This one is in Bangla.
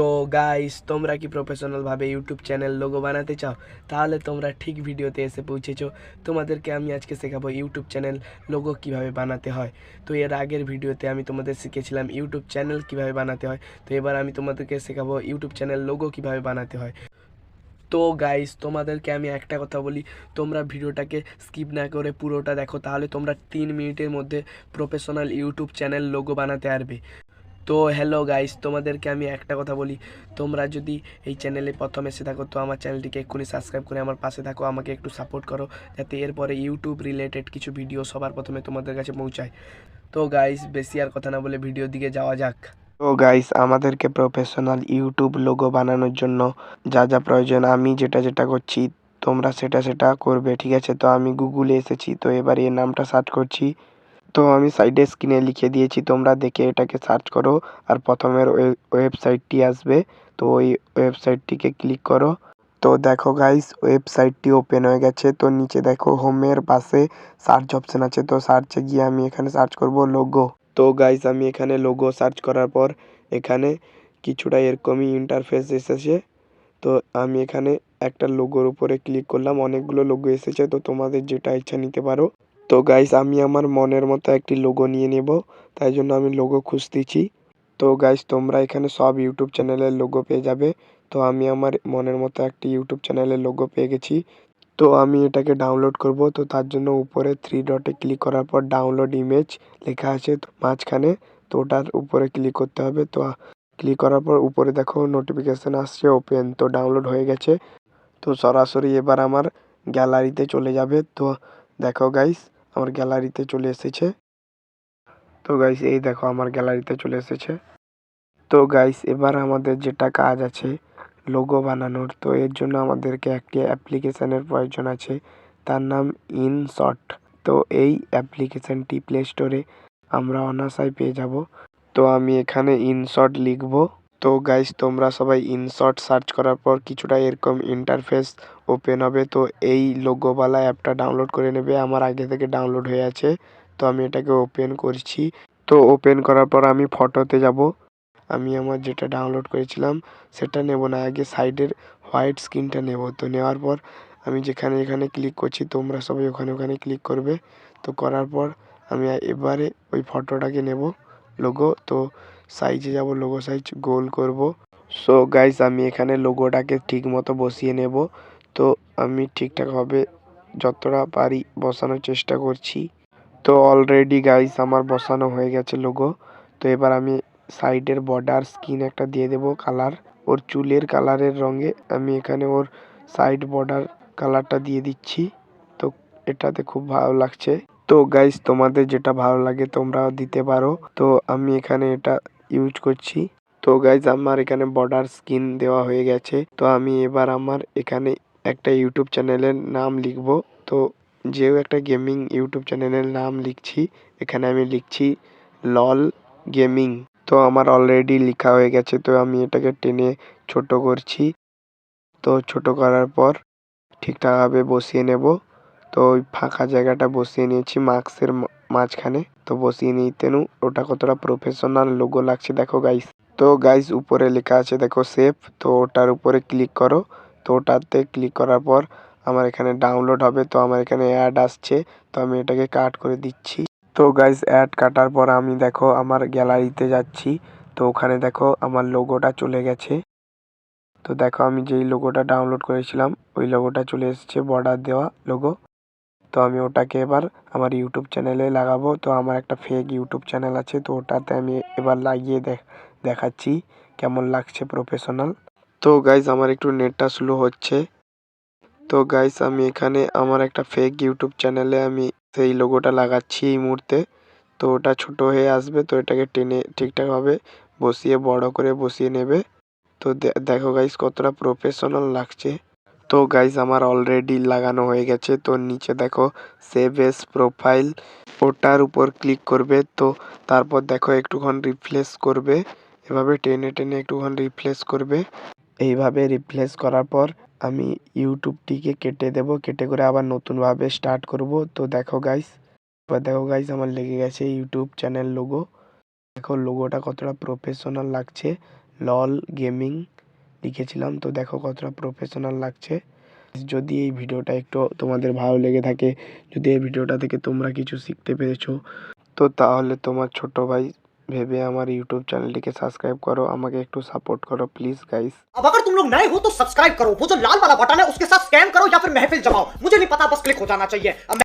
তো গাইস তোমরা কি প্রফেশনালভাবে ইউটিউব চ্যানেল লোগো বানাতে চাও? তাহলে তোমরা ঠিক ভিডিওতে এসে পৌঁছেছো। তোমাদেরকে আমি আজকে শেখাবো ইউটিউব চ্যানেল লোগো কীভাবে বানাতে হয়। তো এর আগের ভিডিওতে আমি তোমাদের শিখেছিলাম ইউটিউব চ্যানেল কীভাবে বানাতে হয়। তো এবার আমি তোমাদেরকে শেখাবো ইউটিউব চ্যানেল লোগো কীভাবে বানাতে হয়। তো গাইস তোমাদেরকে আমি একটা কথা বলি, তোমরা ভিডিওটাকে স্কিপ না করে পুরোটা দেখো, তাহলে তোমরা তিন মিনিটের মধ্যে প্রফেশনাল ইউটিউব চ্যানেল লোগো বানাতে পারবে। তো হ্যালো গাইস তোমাদেরকে আমি একটা কথা বলি। তোমরা যদি এই চ্যানেলে প্রথম এসে থাকো, তো আমার চ্যানেলটিকে এক্ষুনি সাবস্ক্রাইব করে আমার পাশে থাকো, আমাকে একটু সাপোর্ট করো, যাতে এরপরে ইউটিউব রিলেটেড কিছু ভিডিও সবার প্রথমে তোমাদের কাছে পৌঁছায়। তো গাইস বেশি আর কথা না বলে ভিডিও দিকে যাওয়া যাক। তো গাইস আমাদেরকে প্রফেশনাল ইউটিউব লোগো বানানোর জন্য যা যা প্রয়োজন, আমি যেটা যেটা করছি, তোমরা সেটা সেটা করবে, ঠিক আছে? তো আমি গুগলে এসেছি, তো এবার এর নামটা সার্চ করছি। তো আমি সাইডে স্ক্রিনে লিখে দিয়েছি, তোমরা দেখে এটাকে সার্চ করো, আর প্রথমের ওয়েবসাইটটি আসবে, তো ওই ওয়েবসাইটটিকে ক্লিক করো। তো দেখো গাইস ওয়েবসাইটটি ওপেন হয়ে গেছে, তো নিচে দেখো হোমের পাশে সার্চ অপশন আছে, তো সার্চে গিয়ে আমি এখানে সার্চ করব লোগো তো গাইস আমি এখানে লোগো সার্চ করার পর এখানে কিছুটা এরকমই ইন্টারফেস এসেছে, তো আমি এখানে একটা লোগোর উপরে ক্লিক করলাম, অনেকগুলো লোগো এসেছে, তো তোমাদের যেটা ইচ্ছা নিতে পারো। তো গাইস আমি আমার মনের মতো একটি লোগো নিয়ে নেব, তাই জন্য আমি লোগো খুঁজতেছি। তো গাইস তোমরা এখানে সব ইউটিউব চ্যানেলের লোগো পেয়ে যাবে। তো আমি আমার মনের মতো একটি ইউটিউব চ্যানেলের লোগো পেয়ে গেছি। তো আমি এটাকে ডাউনলোড করব, তো তার জন্য উপরে থ্রি ডটে ক্লিক করার পর ডাউনলোড ইমেজ লেখা আছে মাঝখানে, তো ওটার উপরে ক্লিক করতে হবে। তো ক্লিক করার পর উপরে দেখো নোটিফিকেশান আসছে ওপেন তো ডাউনলোড হয়ে গেছে। তো সরাসরি এবার আমার গ্যালারিতে চলে যাবে। তো দেখো গাইস আমার গ্যালারিতে চলে এসেছে। তো গাইস এই দেখো আমার গ্যালারিতে চলে এসেছে। তো গাইস এবার আমাদের যেটা কাজ আছে লোগো বানানোর। তো এর জন্য আমাদেরকে একটি অ্যাপ্লিকেশানের প্রয়োজন আছে। তার নাম ইনশট তো এই অ্যাপ্লিকেশানটি প্লে স্টোরে আমরা অনায়াসায় পেয়ে যাব। তো আমি এখানে ইনশট লিখব। তো গাইস তোমরা সবাই ইনশর্ট সার্চ করার পর কিছুটা এরকম ইন্টারফেস ওপেন হবে। তো এই লোগোওয়ালা অ্যাপটা ডাউনলোড করে নেবে, আমার আগে থেকে ডাউনলোড হয়ে আছে। তো আমি এটাকে ওপেন করছি। তো ওপেন করার পর আমি ফটোতে যাব। আমি আমার যেটা ডাউনলোড করেছিলাম, সেটা নেব না, আগে সাইডের হোয়াইট স্ক্রিনটা নেব। তো নেওয়ার পর আমি যেখানে এখানে ক্লিক করছি, তোমরা সবাই ওখানে ওখানে ক্লিক করবে। তো করার পর আমি এবারে ওই ফটোটাকে নেব লোগো তো সাইজে যাব লোগো সাইজ গোল করব। সো গাইস আমি এখানে লোগোটাকে ঠিক মতো বসিয়ে নেব। তো, আমি ঠিকঠাকভাবে যতটা পারি বসানোর চেষ্টা করছি। তো অলরেডি গাইস আমার বসানো হয়ে গেছে লোগো তো, এবার আমি সাইডের বর্ডার স্কিন একটা দিয়ে দেব কালার ওর চুলের কালারের রঙে আমি এখানে ওর সাইড বর্ডার কালারটা দিয়ে দিচ্ছি। তো, এটাতে খুব ভালো লাগছে। তো গাইস তোমাদের যেটা ভালো লাগে তোমরা দিতে পারো। তো, আমি এখানে এটা ইউজ করছি। তো গাইজ আমার এখানে বর্ডার স্কিন দেওয়া হয়ে গেছে। তো আমি এবার আমার এখানে একটা ইউটিউব চ্যানেলের নাম লিখব। তো যেও একটা গেমিং ইউটিউব চ্যানেলের নাম লিখছি। এখানে আমি লিখছি লল গেমিং তো আমার অলরেডি লেখা হয়ে গেছে। তো আমি এটাকে টেনে ছোট করছি। তো ছোট করার পর ঠিকঠাকভাবে বসিয়ে নেব। তো ওই ফাঁকা জায়গাটা বসিয়ে নিয়েছি। মাস্কের মাঝখানে। তো বসিয়ে নিতে নু ওটা কতটা প্রফেশনাল লোগো লাগছে দেখো গাইস তো গাইস উপরে লেখা আছে দেখো সেভ তো ওটার উপরে ক্লিক করো। তো ওটাতে ক্লিক করার পর আমার এখানে ডাউনলোড হবে। তো আমার এখানে অ্যাড আসছে। তো আমি এটাকে কাট করে দিচ্ছি। তো গাইস অ্যাড কাটার পর আমি দেখো, আমার গ্যালারিতে যাচ্ছি। তো ওখানে দেখো, আমার লোগোটা চলে গেছে। তো দেখো, আমি যেই লোগোটা ডাউনলোড করেছিলাম, ওই লোগোটা চলে এসেছে বর্ডার দেওয়া লোগো তো আমি ওটাকে এবার আমার ইউটিউব চ্যানেলে লাগাবো। তো আমার একটা ফেক ইউটিউব চ্যানেল আছে, তো ওটাতে আমি এবার লাগিয়ে দেখাচ্ছি কেমন লাগছে প্রফেশনাল তো গাইজ আমার একটু নেটটা স্লো হচ্ছে। তো গাইস আমি এখানে আমার একটা ফেক ইউটিউব চ্যানেলে আমি সেই লোগোটা লাগাচ্ছি এই মুহূর্তে। তো ওটা ছোট হয়ে আসবে, তো এটাকে টেনে ঠিকঠাকভাবে বসিয়ে, বড় করে বসিয়ে নেবে। তো দেখো গাইস কতটা প্রফেশনাল লাগছে। তো গাইস আমার অলরেডি লাগানো হয়ে গেছে। তো নিচে দেখো সেভ এস প্রোফাইল ওটার উপর ক্লিক করবে। তো তারপর দেখো, একটুক্ষণ রিফ্রেশ করবে। এভাবে টেনে টেনে একটুক্ষণ রিফ্রেশ করবে। এইভাবে রিপ্লেস করার পর আমি ইউটিউবটিকে কেটে দেব। কেটে করে আবার নতুনভাবে স্টার্ট করব। তো দেখো গাইস এবার দেখো গাইস আমার লেগে গেছে ইউটিউব চ্যানেল লোগো দেখো লোগোটা কতটা প্রফেশনাল লাগছে। লল গেমিং লিখেছিলাম তো দেখো কতটা প্রফেশনাল লাগছে যদি এই ভিডিওটা একটু তোমাদের ভালো লেগে থাকে যদি এই ভিডিওটা থেকে তোমরা কিছু শিখতে পেরেছো তো তাহলে তোমার ছোট ভাই ভেবে আমার ইউটিউব চ্যানেলটিকে সাবস্ক্রাইব করো আমাকে একটু সাপোর্ট করো প্লিজ গাইস अब अगर तुम लोग नए हो तो सब्सक्राइब करो वो जो लाल वाला बटन है उसके साथ स्कैम करो या फिर महफिल जमाओ मुझे नहीं पता बस क्लिक हो जाना चाहिए अब मैं-